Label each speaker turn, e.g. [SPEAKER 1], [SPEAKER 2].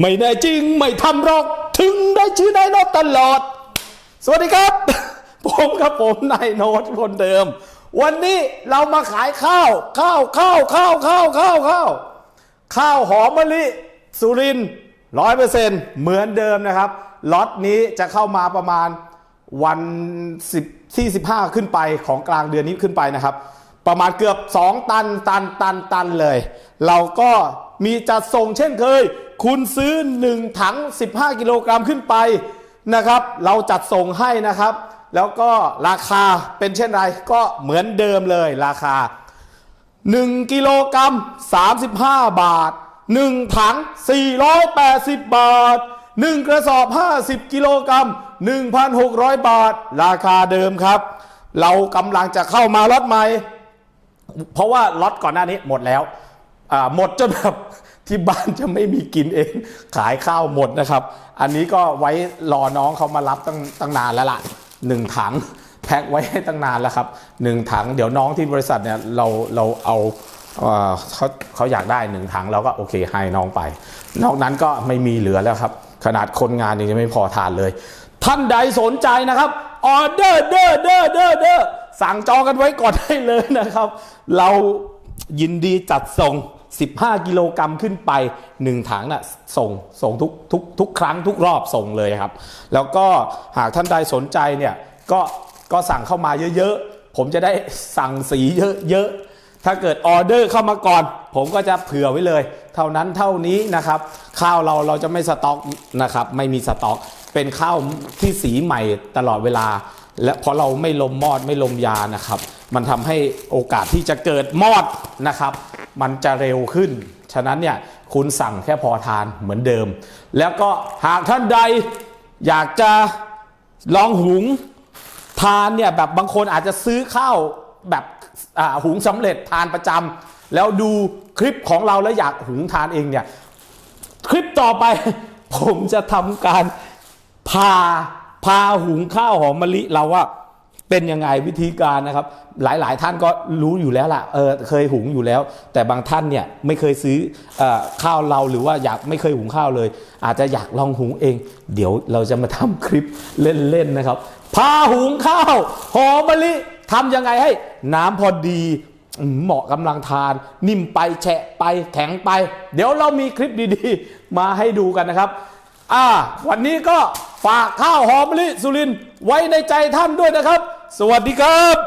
[SPEAKER 1] ไม่แน่จริงไม่ทำหรอก ถึงได้ชื่อนายโนตตลอด สวัสดีครับ ผมครับผมนายโนตคนเดิม วันนี้เรามาขายข้าว ข้าวข้าวข้าวข้าวข้าวข้าวข้าวหอมมะลิสุรินร้อยเปอร์เซ็นต์เหมือนเดิมนะครับล็อตนี้จะเข้ามาประมาณวัน10ที่15ขึ้นไปของกลางเดือนนี้ขึ้นไปนะครับ ประมาณเกือบ 2 ตันตันตันตันเลย เราก็มีจัดส่งเช่นเคย คุณซื้อ 1 ถัง 15 กิโลกรัมขึ้นไปนะครับ เราจัดส่งให้นะครับ แล้วก็ราคาเป็นเช่นไรก็เหมือนเดิมเลยราคา 1 กิโลกรัม 35 บาท 1 ถัง 480 บาท 1 กระสอบ 50 กิโลกรัม 1,600 บาท ราคาเดิมครับ เรากำลังจะเข้ามาล็อตใหม่ เพราะว่าล็อตก่อนหน้านี้หมดแล้วหมดจนแบบ ที่บ้านจะไม่มีกินเอง ขายข้าวหมดนะครับ อันนี้ก็ไว้รอน้องเขามารับตั้งตั้งนานแล้วล่ะหนึ่งถังแพ็คไว้ให้ตั้งนานแล้วครับหนึ่งถัง เดี๋ยวน้องที่บริษัทเนี่ยเราเราเอาเอ่อเขาเขาอยากได้หนึ่งถังเราก็โอเคให้น้องไป นอกนั้นก็ไม่มีเหลือแล้วครับ ขนาดคนงานยังไม่พอทานเลย ท่านใดสนใจนะครับออเดอร์เดอร์เดอร์เดอร์เดอร์สั่งจองกันไว้ก่อนได้เลยนะครับ เรายินดีจัดส่ง 15 กิโลกรัมขึ้นไป 1 ถังน่ะส่งส่งทุกทุกทุกครั้งทุกรอบส่งเลยครับ แล้วก็หากท่านใดสนใจเนี่ยก็ก็สั่งเข้ามาเยอะๆ ผมจะได้สั่งสีเยอะๆ ถ้าเกิดออเดอร์เข้ามาก่อน ผมก็จะเผื่อไว้เลย เท่านั้นเท่านี้นะครับ ข้าวเราเราจะไม่สต็อกนะครับไม่มีสต็อก เป็นข้าวที่สีใหม่ตลอดเวลา และเพราะเราไม่ลมมอดไม่ลมยานะครับ มันทำให้โอกาสที่จะเกิดมอดนะครับ มันจะเร็วขึ้น ฉะนั้นเนี่ยคุณสั่งแค่พอทานเหมือนเดิม แล้วก็หากท่านใดอยากจะลองหุงทานเนี่ยแบบบางคนอาจจะซื้อข้าวแบบหุงสำเร็จทานประจำแล้วดูคลิปของเราแล้วอยากหุงทานเองเนี่ยคลิปต่อไปผมจะทำการพาพาหุงข้าวหอมมะลิเราว่า เป็นยังไงวิธีการนะครับ หลายๆ ท่านก็รู้อยู่แล้วล่ะเออเคยหุงอยู่แล้ว แต่บางท่านเนี่ยไม่เคยซื้อออข้าวเราหรือว่าอยากไม่เคยหุงข้าวเลย อาจจะอยากลองหุงเอง เดี๋ยวเราจะมาทำคลิปเล่นๆนะครับพาหุงข้าวหอมมะลิทำยังไงให้ น้ำพอดีเหมาะกำลังทาน นิ่มไปแฉะไปแข็งไป เดี๋ยวเรามีคลิปดีๆ มาให้ดูกันนะครับ อ่า วันนี้ก็ฝากข้าวหอมมะลิสุรินไว้ในใจท่านด้วยนะครับ สวัสดีครับ